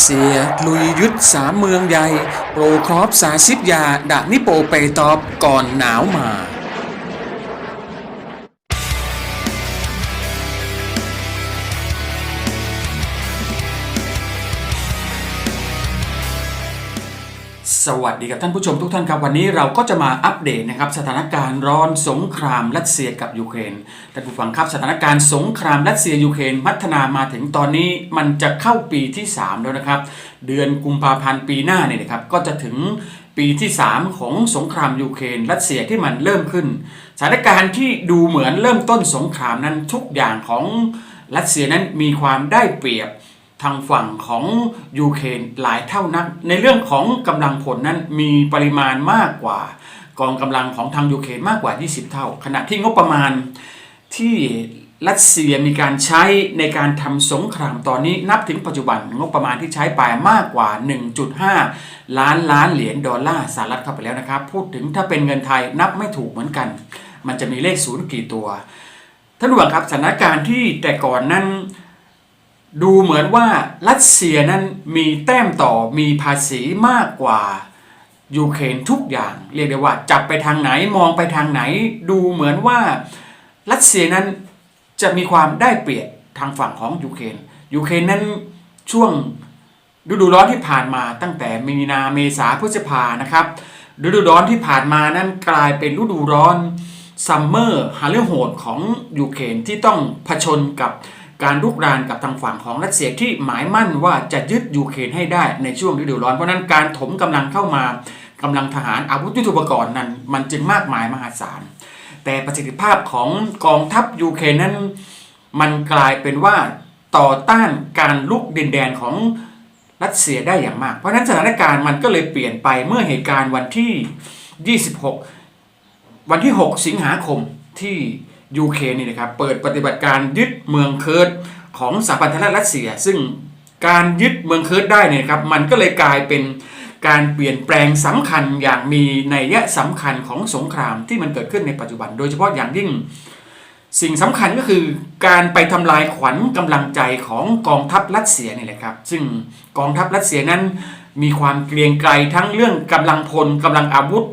เสีย ลุยยึดสามเมืองใหญ่ โปรครอปสาซิบยาดะนิโปเปตอบก่อนหนาวมา สวัสดีกับท่านผู้ชมทุกท่านครับ วันนี้เราก็จะมาอัปเดตนะครับสถานการณ์ร้อนสงครามรัสเซียกับยูเครนท่านผู้ฟังครับสถานการณ์สงครามรัสเซียยูเครนพัฒนามาถึงตอนนี้มันจะเข้าปีที่ 3 แล้วนะครับ เดือนกุมภาพันธ์ปีหน้าเนี่ยนะครับก็จะถึงปีที่ 3 ของสงครามยูเครนรัสเซียที่มันเริ่มขึ้น สถานการณ์ที่ดูเหมือนเริ่มต้นสงครามนั้นทุกอย่างของรัสเซียนั้นมีความได้เปรียบ ทางฝั่งของยูเครนหลายเท่านัก ในเรื่องของกำลังผลนั้นมีปริมาณมากกว่ากองกำลังของทางยูเครนมากกว่า 20 เท่า ขณะที่งบประมาณที่รัสเซียมีการใช้ในการทำสงครามตอนนี้นับถึงปัจจุบันงบประมาณที่ใช้ไปมากกว่า 1.5 ล้านล้านเหรียญดอลลาร์สหรัฐเข้าไปแล้วนะครับ พูดถึงถ้าเป็นเงินไทยนับไม่ถูกเหมือนกัน มันจะมีเลขศูนย์กี่ตัวท่านผู้ชมครับสถานการณ์ที่แต่ก่อนนั้น ดูเหมือนว่ารัสเซียนั้นมีแต้มต่อมีภาษีมากกว่ายูเครนทุกอย่าง เรียกได้ว่า จับไปทางไหนมองไปทางไหน ดูเหมือนว่ารัสเซียนั้นจะมีความได้เปรียบทางฝั่งของยูเครนยูเครนนั้นช่วงฤดูร้อนที่ผ่านมาตั้งแต่มีนาเมษาพฤษภานะครับฤดูร้อนที่ผ่านมานั้นกลายเป็นฤดูร้อนซัมเมอร์หาเรื่องโหดของยูเครนที่ต้องผชนกับ การลุกรานกับทางฝั่งของรัสเซียที่หมายมั่นว่าจะยึดยูเครนให้ได้ในช่วงฤดูร้อน เพราะนั้นการถมกำลังเข้ามากำลังทหารอาวุธยุทโธปกรณ์นั้น มันจึงมากมายมหาศาล แต่ประสิทธิภาพของกองทัพยูเครนนั้น มันกลายเป็นว่าต่อต้านการลุกดินแดนของรัสเซียได้อย่างมาก เพราะนั้นสถานการณ์มันก็เลยเปลี่ยนไปเมื่อเหตุการณ์วันที่ 26 วันที่ 6 สิงหาคมที่ ยูเครนนี่นะครับเปิดปฏิบัติการยึดเมืองเคิร์ดของสหพันธรัฐรัสเซีย ซึ่งการยึดเมืองเคิร์ดได้เนี่ยครับมันก็เลยกลายเป็นการเปลี่ยนแปลงสำคัญอย่างมีนัยะสำคัญของสงครามที่มันเกิดขึ้นในปัจจุบัน โดยเฉพาะอย่างยิ่ง สิ่งสำคัญก็คือการไปทำลายขวัญกำลังใจของกองทัพรัสเซียนี่แหละครับ ซึ่งกองทัพรัสเซียนั้นมีความเกรียงไกรทั้งเรื่องกำลังพลกำลังอาวุธ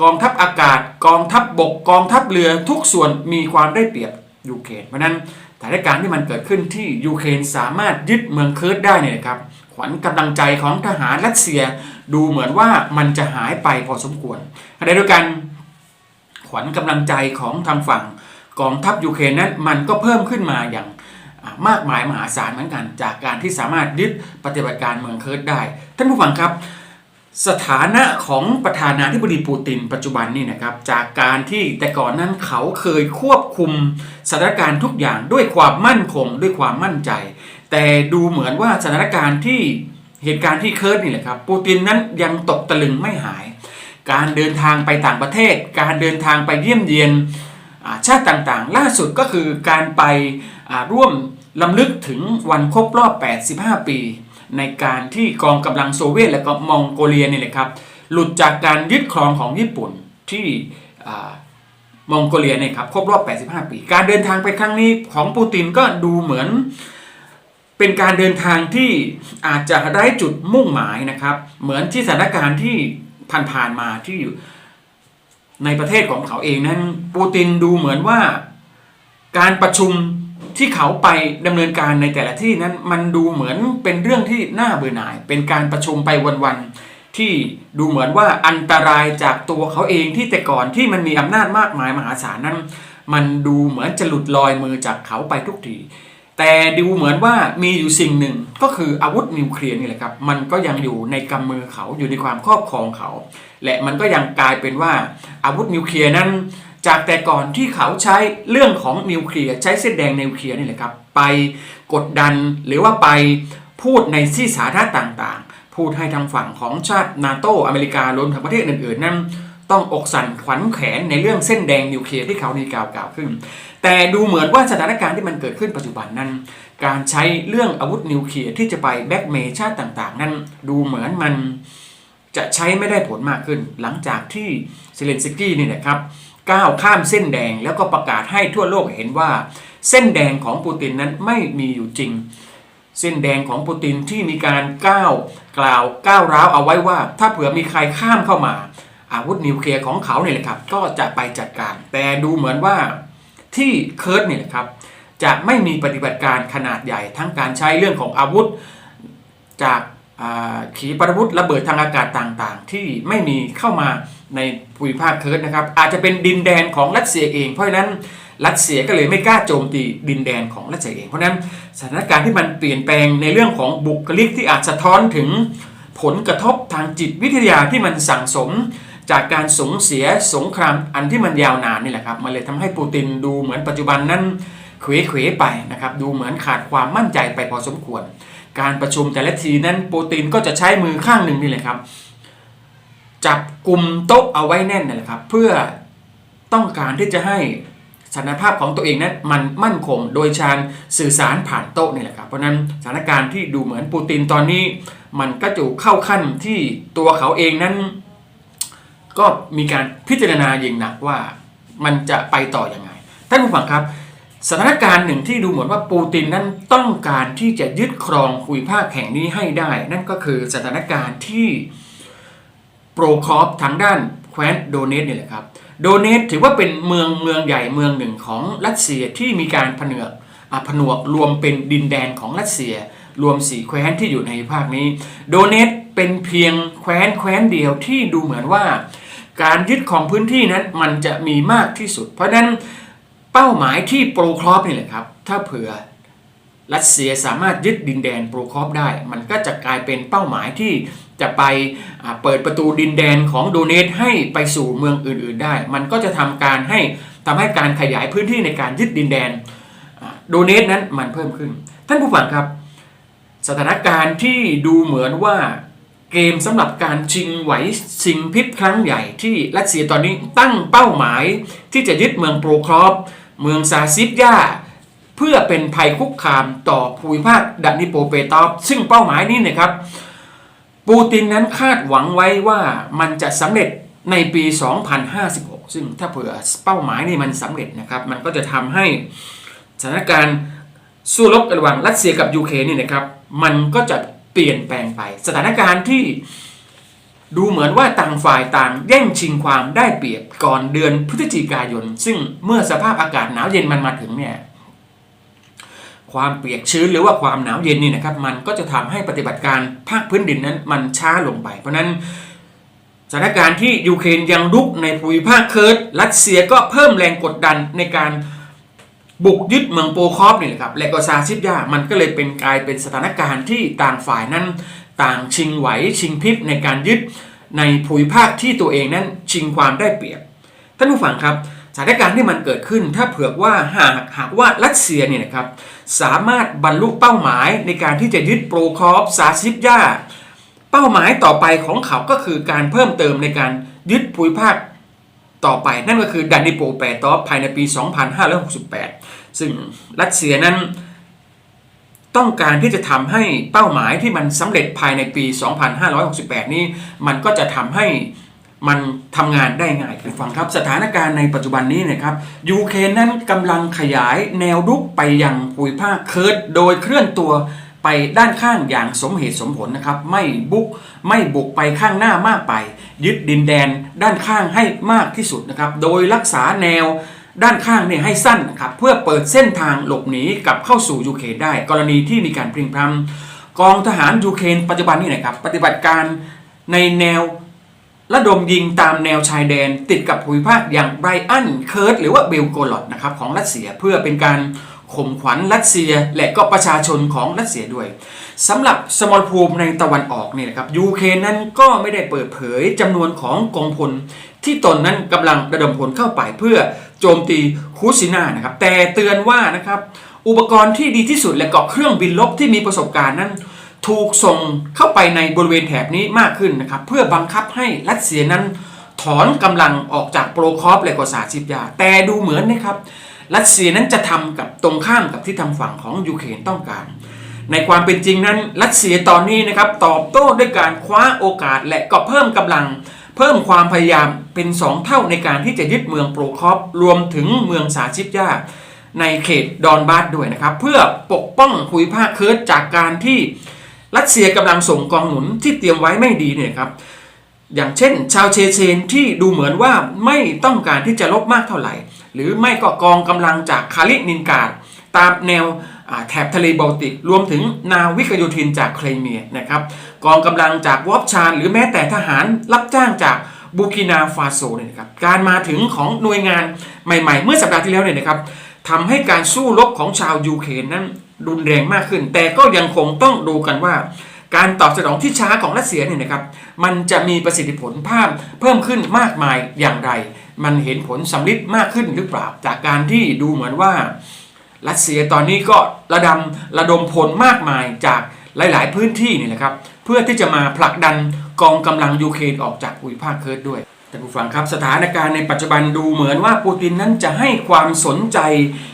กองทัพอากาศ กองทัพบบก กองทัพเรือทุกส่วนมีความได้เปรียบยูเครนเพราะนั้นสถานการณ์ที่มันเกิดขึ้นที่ยูเครนสามารถยึดเมืองเคิร์ดได้เนี่ยครับขวัญกำลังใจของทหารรัสเซียดูเหมือนว่ามันจะหายไปพอสมควรขณะเดียวกันขวัญกำลังใจของทางฝั่งกองทัพยูเครนนั้นมันก็เพิ่มขึ้นมาอย่างมากมายมหาศาลเหมือนกัน จากการที่สามารถยึดปฏิบัติการเมืองเคิร์ดได้ ท่านผู้ฟังครับ สถานะของประธานาธิบดีปูตินปัจจุบันนี่นะครับ จากการที่แต่ก่อนนั้นเขาเคยควบคุมสถานการณ์ทุกอย่างด้วยความมั่นคงด้วยความมั่นใจ แต่ดูเหมือนว่าสถานการณ์ที่เหตุการณ์ที่เคิร์ดนี่แหละครับ ปูตินนั้นยังตกตะลึงไม่หาย การเดินทางไปต่างประเทศ การเดินทางไปเยี่ยมเยียนชาติต่างๆ ล่าสุดก็คือการไปร่วมลำลึกถึงวันครบรอบ 85 ปี ในการที่กองกำลังโซเวียตและก็มองโกเลียนี่แหละครับหลุดจากการยึดครองของญี่ปุ่นที่มองโกเลียเนี่ยครับครบรอบ 85 ปี การเดินทางไปครั้งนี้ของปูตินก็ดูเหมือนเป็นการเดินทางที่อาจจะได้จุดมุ่งหมายนะครับ เหมือนที่สถานการณ์ที่ผ่านๆมาที่อยู่ในประเทศของเขาเองนั้นปูตินดูเหมือนว่าการประชุม ที่เขาไปดำเนินการในแต่ละที่นั้นมันดูเหมือนเป็นเรื่องที่น่าเบื่อหน่าย เป็นการประชุมไปวันๆที่ดูเหมือนว่าอันตรายจากตัวเขาเองที่แต่ก่อนที่มันมีอำนาจมากมายมหาศาลนั้น มันดูเหมือนจะหลุดลอยมือจากเขาไปทุกทีแต่ดูเหมือนว่ามีอยู่สิ่งหนึ่งก็คืออาวุธนิวเคลียร์นี่แหละครับ มันก็ยังอยู่ในกำมือเขาอยู่ในความครอบครองเขา และมันก็ยังกลายเป็นว่าอาวุธนิวเคลียร์นั้น จากแต่ก่อนที่เขาใช้เรื่องของนิวเคลียร์ใช้เส้นแดงนิวเคลียร์นี่แหละครับ ไปกดดันหรือว่าไปพูดในที่สาธารณะต่างๆ พูดให้ทางฝั่งของชาตินาโตอเมริการวมถึงประเทศอื่นๆ นั้น ต้องอกสั่นขวัญแขนในเรื่องเส้นแดงนิวเคลียร์ที่เขาในกล่าวกล่าวขึ้น แต่ดูเหมือนว่าสถานการณ์ที่มันเกิดขึ้นปัจจุบันนั้น การใช้เรื่องอาวุธนิวเคลียร์ที่จะไปแบ็กเมย์ชาติต่างๆ นั้น ดูเหมือนมันจะใช้ไม่ได้ผลมากขึ้น หลังจากที่เซเลนสกี้นี่นะครับ ก้าวข้ามเส้นแดงแล้วก็ประกาศให้ทั่วโลกเห็นว่า เส้นแดงของปูตินนั้นไม่มีอยู่จริง เส้นแดงของปูตินที่มีการก้าวกล่าวก้าวร้าวเอาไว้ว่า ถ้าเผื่อมีใครข้ามเข้ามา อาวุธนิวเคลียร์ของเขาเนี่ยแหละครับ ก็จะไปจัดการ แต่ดูเหมือนว่าที่เคิร์ดเนี่ยนะครับจะไม่มีปฏิบัติการขนาดใหญ่ทั้งการใช้เรื่องของอาวุธ จากขีปนาวุธระเบิดทางอากาศต่างๆ ที่ไม่มีเข้ามา ในภูมิภาคเคิร์ดนะครับอาจจะเป็นดินแดนของรัสเซียเอง เพราะฉะนั้นรัสเซียก็เลยไม่กล้าโจมตีดินแดนของรัสเซียเอง เพราะนั้นสถานการณ์ที่มันเปลี่ยนแปลงในเรื่องของบุคลิกที่อาจสะท้อนถึงผลกระทบทางจิตวิทยาที่มันสั่งสม จากการสูญเสียสงครามอันที่มันยาวนานนี่แหละครับมันเลยทำให้ปูตินดูเหมือนปัจจุบันนั้นเขวๆไปนะครับดูเหมือนขาดความมั่นใจไปพอสมควร การประชุมแต่ละทีนั้นปูตินก็จะใช้มือข้างหนึ่งนี่แหละครับ จับกลุ่มโต๊ะเอาไว้แน่นนั่นแหละครับ เพื่อต้องการที่จะให้สถานภาพของตัวเองนั้นมันมั่นคงโดยชานสื่อสารผ่านโต๊ะนี่แหละครับ เพราะนั้นสถานการณ์ที่ดูเหมือนปูตินตอนนี้ มันก็จะเข้าขั้นที่ตัวเขาเองนั้น ก็มีการพิจารณาอย่างหนักว่ามันจะไปต่ออยังไงท่านผู้ฟังครับสถานการณ์หนึ่งที่ดูเหมือนว่าปูตินนั้นต้องการที่จะยึดครองภูมิภาคแห่งนี้ให้ได้ นั่นก็คือสถานการณ์ที่ โปรคอฟทางด้านแคว้นโดเนตเนี่ยแหละครับโดเนตถือว่าเป็นเมืองเมืองใหญ่เมืองหนึ่งของรัสเซียที่มีการผนวกผนวกรวมเป็นดินแดนของรัสเซีย รวมสี่แคว้นที่อยู่ในภาคนี้ โดเนตเป็นเพียงแคว้นแคว้นเดียวที่ดูเหมือนว่า การยึดของพื้นที่นั้นมันจะมีมากที่สุด เพราะฉะนั้นเป้าหมายที่โปรครอฟนี่แหละครับถ้าเผื่อรัสเซียสามารถยึดดินแดนโปรครอฟได้ มันก็จะกลายเป็นเป้าหมายที่ จะไปเปิดประตูดินแดนของโดเนตให้ไปสู่เมืองอื่นๆได้ มันก็จะทำการให้ทำให้การขยายพื้นที่ในการยึดดินแดนโดเนตนั้นมันเพิ่มขึ้น ท่านผู้ฟังครับ สถานการณ์ที่ดูเหมือนว่าเกมสำหรับการชิงไหวชิงพิบครั้งใหญ่ที่รัสเซียตอนนี้ตั้งเป้าหมายที่จะยึดเมืองโปรครอฟเมืองซาซิฟยาเพื่อเป็นภัยคุกคามต่อภูมิภาคดานิโปเปตอฟซึ่งเป้าหมายนี้นะครับ ปูตินนั้นคาดหวังไว้ว่ามันจะสำเร็จในปี 2056 ซึ่งถ้าเผื่อเป้าหมายนี่มันสำเร็จนะครับ มันก็จะทำให้สถานการณ์สู้รบระหว่างรัสเซียกับยูเครนนี่นะครับ มันก็จะเปลี่ยนแปลงไป สถานการณ์ที่ดูเหมือนว่าต่างฝ่ายต่างแย่งชิงความได้เปรียบก่อนเดือนพฤศจิกายน ซึ่งเมื่อสภาพอากาศหนาวเย็นมันมาถึงเนี่ย ความเปียกชื้นหรือว่าความหนาวเย็นนี่นะครับมันก็จะทำให้ปฏิบัติการภาคพื้นดินนั้นมันช้าลงไป เพราะฉะนั้นสถานการณ์ที่ยูเครนยังรุกในภูมิภาคเคิร์ดรัสเซียก็เพิ่มแรงกดดันในการบุกยึดเมืองโปคอฟนี่แหละครับและก็ซาซิบยามันก็เลยเป็นกลายเป็นสถานการณ์ที่ต่างฝ่ายนั้น ต่างชิงไหวชิงพริบในการยึดในภูมิภาคที่ตัวเองนั้นชิงความได้เปรียบ ท่านผู้ฟังครับ สถานการณ์ที่มันเกิดขึ้นถ้าเผื่อว่าหากหากว่ารัสเซียเนี่ยนะครับสามารถบรรลุเป้าหมายในการที่จะยึดโปรคอฟซาซิบยาเป้าหมายต่อไปของเขาก็คือการเพิ่มเติมในการยึดภูมิภาคต่อไป นั่นก็คือดานิโปแปตอฟภายในปี 2568 ซึ่งรัสเซียนั้นต้องการที่จะทำให้เป้าหมายที่มันสำเร็จภายในปี 2568 นี้ มันก็จะทำให้ มันทำงานได้ง่ายขึ้นฟังครับ สถานการณ์ในปัจจุบันนี้นะครับยูเครนนั้นกำลังขยายแนวรุกไปยังภูมิภาคเคิร์ดโดยเคลื่อนตัวไปด้านข้างอย่างสมเหตุสมผลนะครับ ไม่บุกไม่บุกไปข้างหน้ามากไป ยึดดินแดนด้านข้างให้มากที่สุดนะครับ โดยรักษาแนวด้านข้างเนี่ยให้สั้นนะครับเพื่อเปิดเส้นทางหลบหนีกลับเข้าสู่ยูเครนได้ กรณีที่มีการพลิงพล้ำกองทหารยูเครนปัจจุบันนี้นะครับปฏิบัติการในแนว ระดมยิงตามแนวชายแดนติดกับภูมิภาคอย่างไบรอันเคิร์ดหรือว่าเบลโกลอดนะครับของรัสเซียเพื่อเป็นการข่มขวัญรัสเซียและก็ประชาชนของรัสเซียด้วยสำหรับสมรภูมิในตะวันออกนี่นะครับยูเครนนั้นก็ไม่ได้เปิดเผยจำนวนของกองพลที่ตนนั้นกำลังระดมพลเข้าไปเพื่อโจมตีคูซินานะครับแต่เตือนว่านะครับอุปกรณ์ที่ดีที่สุดและก็เครื่องบินลบที่มีประสบการณ์นั้น ถูกส่งเข้าไปในบริเวณแถบนี้มากขึ้นนะครับ เพื่อบังคับให้รัสเซียนั้นถอนกำลังออกจากโปรคอฟและก็สาชิบยา แต่ดูเหมือนนะครับ รัสเซียนั้นจะทำกับตรงข้ามกับที่ทางฝั่งของยูเครนต้องการ ในความเป็นจริงนั้น รัสเซียตอนนี้นะครับตอบโต้ด้วยการคว้าโอกาสและก็เพิ่มกำลัง เพิ่มความพยายามเป็น 2 เท่าในการที่จะยึดเมืองโปรคอฟรวมถึงเมืองสาชิบยาในเขตดอนบาสด้วยนะครับ เพื่อปกป้องภูมิภาคเคิร์ดจากการที่ รัสเซียกำลังส่งกองหนุนที่เตรียมไว้ไม่ดีเนี่ยครับอย่างเช่น ชาวเชเชนที่ดูเหมือนว่าไม่ต้องการที่จะลบมากเท่าไหร่ หรือไม่ก็กองกำลังจากคาลินินกาดตามแนวแถบทะเลบอลติก รวมถึงนาวิกโยธินจากเครเมียนะครับกองกำลังจากวอปชานหรือแม้แต่ทหารรับจ้างจากบูกินาฟาโซเนี่ยนะครับการมาถึงของหน่วยงานใหม่ ๆ เมื่อสัปดาห์ที่แล้วเนี่ยนะครับทำให้การสู้รบของชาวยูเครนนั้น รุนแรงมากขึ้น แต่ก็ยังคงต้องดูกันว่า การตอบสนองที่ช้าของรัสเซียเนี่ยนะครับ มันจะมีประสิทธิผลภาพเพิ่มขึ้นมากมายอย่างไร มันเห็นผลสำลิดมากขึ้นหรือเปล่า จากการที่ดูเหมือนว่ารัสเซียตอนนี้ก็ระดมระดมพลมากมายจากหลาย ๆ พื้นที่นี่แหละครับ เพื่อที่จะมาผลักดันกองกำลังยูเครนออกจากภูมิภาคเคิร์ดด้วยานผู้ฟังครับสถานการณ์ในปัจจุบันดูเหมือนว่าปูตินนั้นจะให้ความสนใจ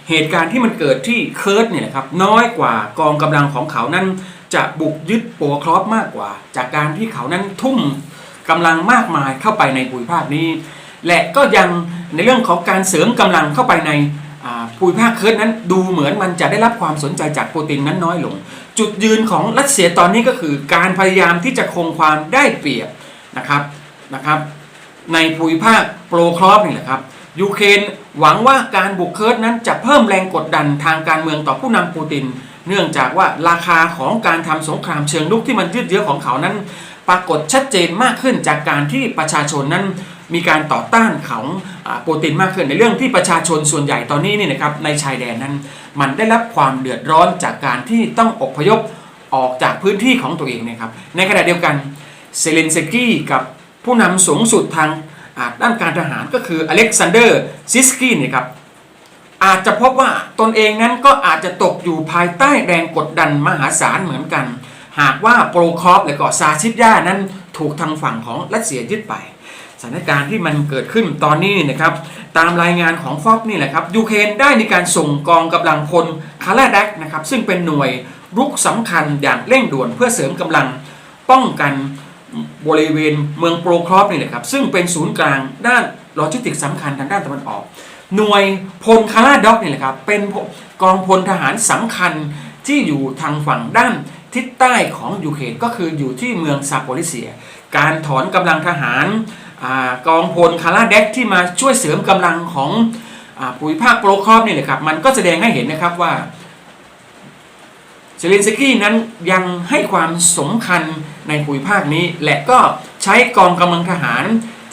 เหตุการณ์ที่มันเกิดที่เคิร์ดเนี่ยนะครับน้อยกว่ากองกำลังของเขานั้น จะบุกยึดโปรครอฟมากกว่า จากการที่เขานั้นทุ่มกำลังมากมายเข้าไปในภูมิภาคนี้ และก็ยังในเรื่องของการเสริมกำลังเข้าไปในภูมิภาคเคิร์ดนั้นดูเหมือนมันจะได้รับความสนใจจากปูตินนั้นน้อยลง จุดยืนของรัสเซียตอนนี้ก็คือการพยายามที่จะคงความได้เปรียบนะครับนะครับ ในภูมิภาคโปรครอฟนี่แหละครับยูเครนหวังว่าการบุกเคิร์ดนั้นจะเพิ่มแรงกดดันทางการเมืองต่อผู้นำปูติน เนื่องจากว่าราคาของการทำสงครามเชิงลุกที่มันยืดเยื้อของเขานั้น ปรากฏชัดเจนมากขึ้นจากการที่ประชาชนนั้นมีการต่อต้านของอ่าปูตินมากขึ้นในเรื่องที่ประชาชนส่วนใหญ่ตอนนี้นี่นะครับในชายแดนนั้น มันได้รับความเดือดร้อนจากการที่ต้องอพยพออกจากพื้นที่ของตัวเองนะครับในขณะเดียวกันเซเลนสกี้กับ ผู้นำสูงสุดทางด้านการทหารก็คืออเล็กซานเดอร์ซิสกี้นี่ครับอาจจะพบว่าตนเองนั้นก็อาจจะตกอยู่ภายใต้แรงกดดันมหาศาลเหมือนกัน หากว่าโปรคอฟและก็ซาชิดยานั้นถูกทางฝั่งของรัสเซียยึดไปสถานการณ์ที่มันเกิดขึ้นตอนนี้นะครับ ตามรายงานของฟอบนี่แหละครับยูเครนได้มีการส่งกองกำลังพลคาราดักนะครับ ซึ่งเป็นหน่วยรุกสำคัญอย่างเร่งด่วนเพื่อเสริมกำลังป้องกัน บริเวณเมืองโปรครอฟนี่แหละครับ ซึ่งเป็นศูนย์กลางด้านโลจิสติกสำคัญทางด้านตะวันออก หน่วยพลคาราด็อกนี่แหละครับ เป็นกองพลทหารสำคัญที่อยู่ทางฝั่งด้านทิศใต้ของยูเครนก็คืออยู่ที่เมืองซาโปริเซีย การถอนกำลังทหารอกองพลคาราเด็กที่มาช่วยเสริมกำลังของอภูมิภาคโปรครอฟนี่แหละครับ มันก็แสดงให้เห็นนะครับว่าเซเลนสกี้นั้นยังให้ความสำคัญ ในภูมิภาคนี้ และก็ใช้กองกำลังทหาร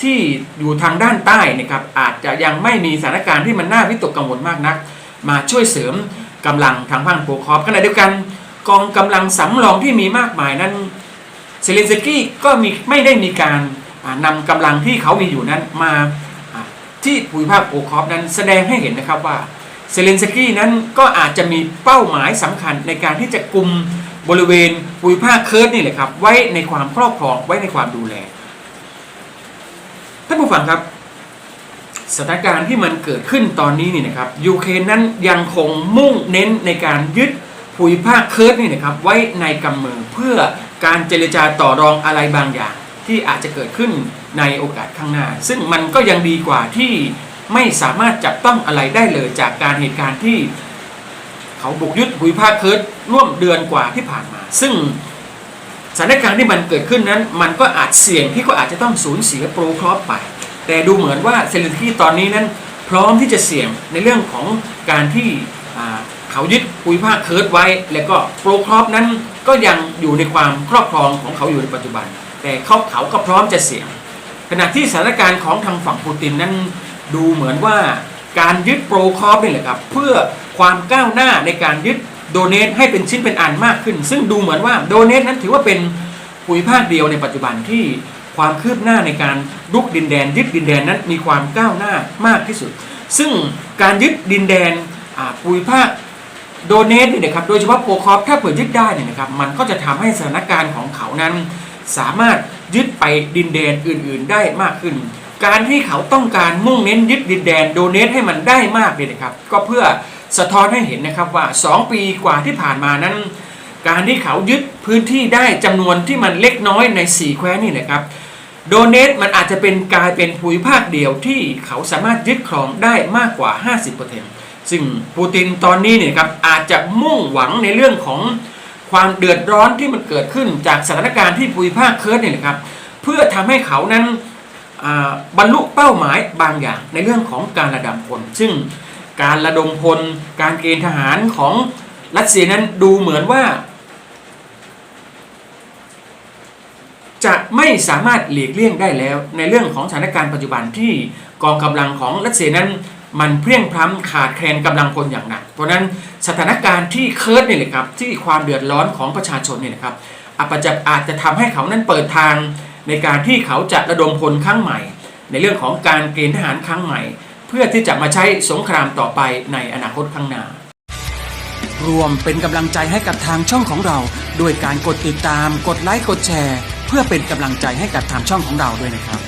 ที่อยู่ทางด้านใต้นะครับอาจจะยังไม่มีสถานการณ์ที่มันน่าวิตกกังวลมากนัก มาช่วยเสริมกำลังทางภาคโปรคอฟขณะเดียวกัน กองกำลังสำรองที่มีมากมายนั้นเซเลนสกี้ก็มีไม่ได้มีการอ่านำกำลังที่เขามีอยู่นั้นมาที่ภูมิภาคโอคอฟนั้นแสดงให้เห็นนะครับว่าเซเลนสกี้นั้นก็อาจจะมีเป้าหมายสำคัญในการที่จะกลุ่ม บริเวณภูมิภาคเคิร์ดนี่แหละครับ ไว้ในความครอบครองไว้ในความดูแลท่านผู้ฟังครับสถานการณ์ที่มันเกิดขึ้นตอนนี้นี่นะครับยูเครนนั้นยังคงมุ่งเน้นในการยึดภูมิภาคเคิร์ดนี่นะครับไว้ในกำมือเพื่อการเจรจาต่อรองอะไรบางอย่าง ที่อาจจะเกิดขึ้นในโอกาสข้างหน้า ซึ่งมันก็ยังดีกว่าที่ไม่สามารถจับต้องอะไรได้เลยจากการเหตุการณ์ที่ เขาบุกยึดภูมิภาคเคิร์ดร่วมเดือนกว่าที่ผ่านมา ซึ่งสถานการณ์ที่มันเกิดขึ้นนั้น มันก็อาจเสี่ยงที่ก็อาจจะต้องสูญเสียโปรครอฟไป แต่ดูเหมือนว่าเซเลนสกี้ตอนนี้นั้น พร้อมที่จะเสี่ยงในเรื่องของการที่เขายึดภูมิภาคเคิร์ดไว้ แล้วก็โปรครอฟนั้นก็ยังอยู่ในความครอบครองของเขาอยู่ในปัจจุบัน แต่เขาเขาก็พร้อมจะเสี่ยง ขณะที่สถานการณ์ของทางฝั่งปูตินนั้น ดูเหมือนว่าการยึดโปรคอฟนี่แหละครับเพื่อ ความก้าวหน้าในการยึดโดเนทให้เป็นชิ้นเป็นอันมากขึ้น ซึ่งดูเหมือนว่าโดเนทนั้นถือว่าเป็นภูมิภาคเดียวในปัจจุบันที่ความคืบหน้าในการลุกดินแดน ยึดดินแดนนั้นมีความก้าวหน้ามากที่สุด ซึ่งการยึดดินแดนอาภูมิภาคโดเนทเนี่ยนะครับโดยเฉพาะโปคอฟถ้าเปิดยึดได้เนี่ยนะครับมันก็จะทำให้สถานการณ์ของเขานั้น สามารถยึดไปดินแดนอื่น ๆ ได้มากขึ้น การที่เขาต้องการมุ่งเน้นยึดดินแดนโดเนทให้มันได้มากเนี่ยนะครับ ก็เพื่อ สะท้อนให้เห็นนะครับว่า 2 ปีกว่าที่ผ่านมานั้น การที่เขายึดพื้นที่ได้จำนวนที่มันเล็กน้อยใน 4 แคว้นนี่นะครับโดเนทมันอาจจะเป็นกลายเป็นภูมิภาคเดียวที่เขาสามารถยึดครองได้มากกว่า 50%ซซึ่งปูตินตอนนี้เนี่ยครับอาจจะมุ่งหวังในเรื่องของความเดือดร้อนที่มันเกิดขึ้นจากสถานการณ์ที่ภูมิภาคเคิร์ดเนี่ยนะครับ เพื่อทำให้เขานั้นบรรลุเป้าหมายบางอย่างในเรื่องของการระดมพลซึ่ง การระดมพล การเกณฑ์ทหารของรัสเซียนั้นดูเหมือนว่า จะไม่สามารถหลีกเลี่ยงได้แล้วในเรื่องของสถานการณ์ปัจจุบันที่กองกำลังของรัสเซียนั้นมันเพรียงพล้ำขาดแคลนกำลังพลอย่างหนัก เพราะนั้นสถานการณ์ที่เคิร์ดนี่ยเลยครับที่ความเดือดร้อนของประชาชนนี่ยนะครับอาจจะอาจจะทำให้เขานั้นเปิดทางในการที่เขาจะระดมพลครั้งใหม่ ในเรื่องของการเกณฑ์ทหารครั้งใหม่ เพื่อที่จะมาใช้สงครามต่อไปในอนาคตข้างหน้ารวมเป็นกำลังใจให้กับทางช่องของเรา ด้วยการกดติดตาม กดไลค์ กดแชร์ เพื่อเป็นกำลังใจให้กับทางช่องของเราด้วยนะครับ